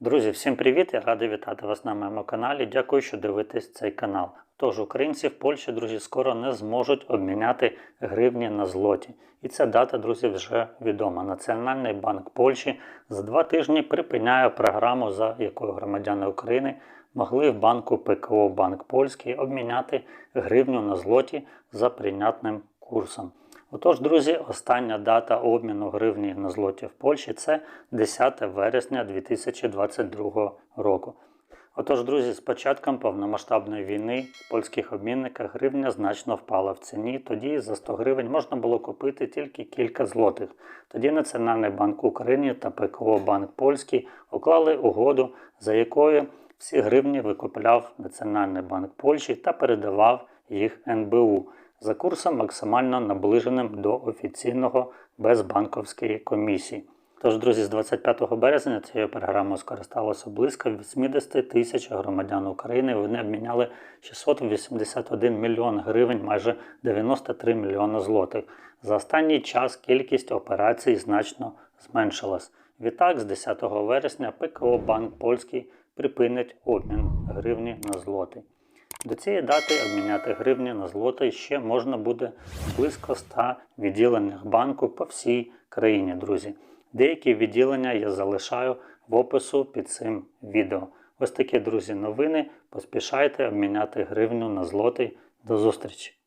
Друзі, всім привіт! Я радий вітати вас на моєму каналі. Дякую, що дивитесь цей канал. Тож українці в Польщі, друзі, скоро не зможуть обміняти гривні на злоті. І ця дата, друзі, вже відома. Національний банк Польщі за два тижні припиняє програму, за якою громадяни України могли в банку ПКО Банк Польський обміняти гривню на злоті за прийнятним курсом. Отож, друзі, остання дата обміну гривні на злоті в Польщі це 10 вересня 2022 року. Отож, друзі, з початком повномасштабної війни в польських обмінниках гривня значно впала в ціні. Тоді за 100 гривень можна було купити тільки кілька злотих. Тоді Національний банк України та ПКО Банк Польський уклали угоду, за якою всі гривні викупляв Національний банк Польщі та передавав їх НБУ за курсом максимально наближеним до офіційного без банковської комісії. Тож, друзі, з 25 березня цією програмою скористалося близько 80 тисяч громадян України. Вони обміняли 681 мільйон гривень, майже 93 мільйони злотих. За останній час кількість операцій значно зменшилась. Відтак, з 10 вересня ПКО Банк Польський припинить обмін гривні на злоти. До цієї дати обміняти гривні на злоти ще можна буде близько 100 відділеннях банку по всій країні, друзі. Деякі відділення я залишаю в опису під цим відео. Ось такі, друзі, новини. Поспішайте обміняти гривню на злотий. До зустрічі!